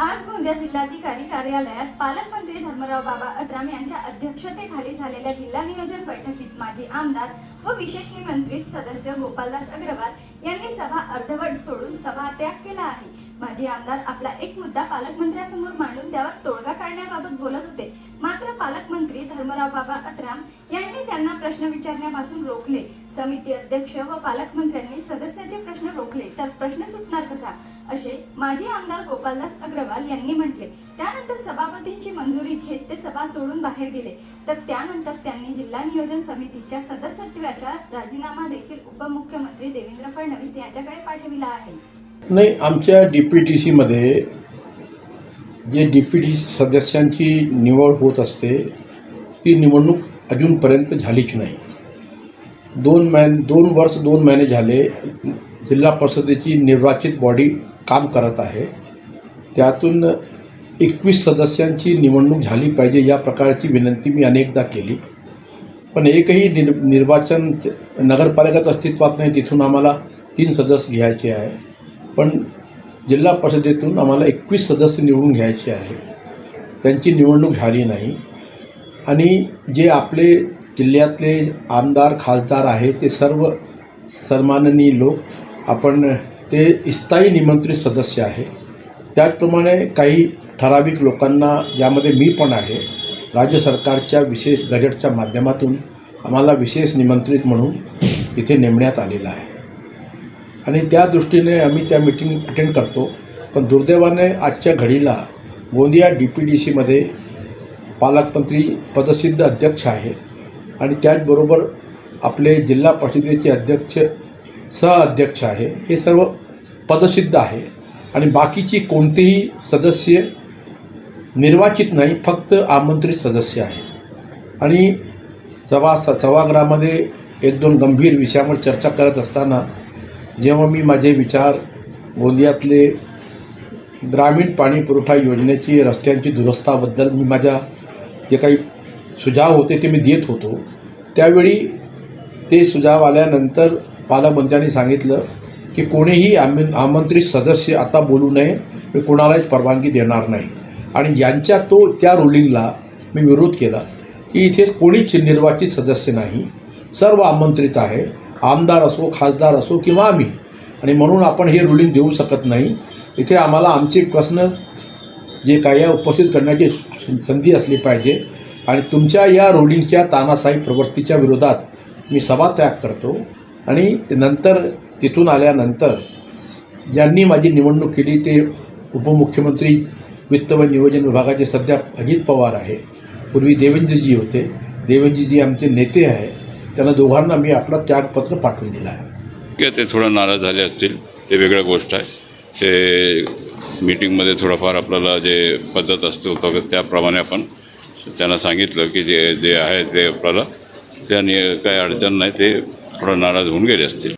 आज गोंदिया जिल्हाधिकारी कार्यालयात पालकमंत्री धर्मराव बाबा अत्राम यांच्या अध्यक्षतेखाली झालेल्या जिल्हा नियोजन बैठकीत माजी आमदार व विशेष निमंत्रित सदस्य गोपालदास अग्रवाल यांनी सभा अर्धवट सोडून सभात्याग केला आहे. माजी आमदार आपला एक मुद्दा पालकमंत्र्यांसमोर मांडून त्यावर तोडगा काढण्याबाबत बोलत होते. मात्र पालकमंत्री धर्मराव बाबा अत्राम यांनी त्यांना प्रश्न विचारण्यापासून रोखले. समिती अध्यक्ष व पालकमंत्र्यांनी सदस्याचे प्रश्न रोखले तर प्रश्न सुटणार कसा? असे माजी आमदार गोपालदास अग्रवाल यांनी म्हटले. त्यानंतर सभापतींची मंजुरी घेत ते सभा सोडून बाहेर गेले. तर त्यानंतर त्यांनी जिल्हा नियोजन समितीच्या सदस्यत्वाचा राजीनामा देखील उपमुख्यमंत्री देवेंद्र फडणवीस यांच्याकडे पाठविला आहे. नाही आमच्या डी पी टी सीमध्ये जे डी पी टी सी सदस्यांची निवड होत असते ती निवडणूक अजूनपर्यंत झालीच नाही. दोन महिन दोन वर्ष दोन महिने झाले जिल्हा परिषदेची निर्वाचित बॉडी काम करत आहे. त्यातून एकवीस सदस्यांची निवडणूक झाली पाहिजे या प्रकारची विनंती मी अनेकदा केली. पण एकही निर्वाचन नगरपालिकेत अस्तित्वात नाही तिथून आम्हाला तीन सदस्य घ्यायचे आहे. पण जिल्हा परिषदेतून आम्हाला एकवीस सदस्य निवडून घ्यायचे आहे. त्यांची निवडणूक झाली नाही. आणि जे आपले जिल्ह्यातले आमदार खासदार आहे ते सर्व सन्माननीय लोक आपण ते स्थायी निमंत्रित सदस्य आहे. त्याचप्रमाणे काही ठराविक लोकांना ज्यामध्ये मी पण आहे राज्य सरकारच्या विशेष गजेटच्या माध्यमातून आम्हाला विशेष निमंत्रित म्हणून तिथे नेमण्यात आलेलं आहे. आणि त्या दृष्टीने आम्ही त्या मिटिंग अटेंड करतो. पण दुर्दैवाने आजच्या घडीला गोंदिया डी पी डी सीमध्ये पालकमंत्री पदसिद्ध अध्यक्ष आहे आणि त्याचबरोबर आपले जिल्हा परिषदेचे अध्यक्ष सहअध्यक्ष आहे. हे सर्व पदसिद्ध आहे. आणि बाकीची कोणतेही सदस्य निर्वाचित नाही फक्त आमंत्रित सदस्य आहे. आणि सभा स सभागृहामध्ये एक दोन गंभीर विषयावर चर्चा करत असताना जेव्हा मी माझे विचार गोंदियातले ग्रामीण पाणी पुरवठा योजनेची रस्त्यांची दुरस्ताबद्दल मी माझ्या जे काही सुझाव होते ते मी देत होतो. त्यावेळी ते सुझाव आल्यानंतर पालकमंत्र्यांनी सांगितलं की कोणीही आमि आमंत्रित सदस्य आता बोलू नये मी कोणालाच परवानगी देणार नाही. आणि यांच्या तो त्या रुलिंगला मी विरोध केला की इथे कोणीच निर्वाचित सदस्य नाही सर्व आमंत्रित आहे. आमदार असो खासदार असो किंवा आम्ही. आणि म्हणून आपण हे रुलिंग देऊ शकत नाही. इथे आम्हाला आमचे प्रश्न जे काही आहे उपस्थित करण्याची संधी असली पाहिजे. आणि तुमच्या या रुलिंगच्या तानाशाही प्रवृत्तीच्या विरोधात मी सभा त्याग करतो. आणि नंतर तिथून आल्यानंतर ज्यांनी माझी निवडणूक केली ते उपमुख्यमंत्री वित्त व नियोजन विभागाचे सध्या अजित पवार आहे. पूर्वी देवेंद्रजी होते. देवेंद्रजी आमचे नेते आहे. त्यांना दोघांना मी आपला त्यागपत्र पाठवून दिलं आहे. ते थोडं नाराज झाले असतील. ते वेगळ्या गोष्ट आहे. ते मीटिंगमध्ये थोडंफार आपल्याला जे पद्धत असते होतं त्याप्रमाणे आपण त्यांना सांगितलं की जे जे आहे ते आपल्याला त्या काही अडचण नाही ते थोडं नाराज होऊन गेले असतील.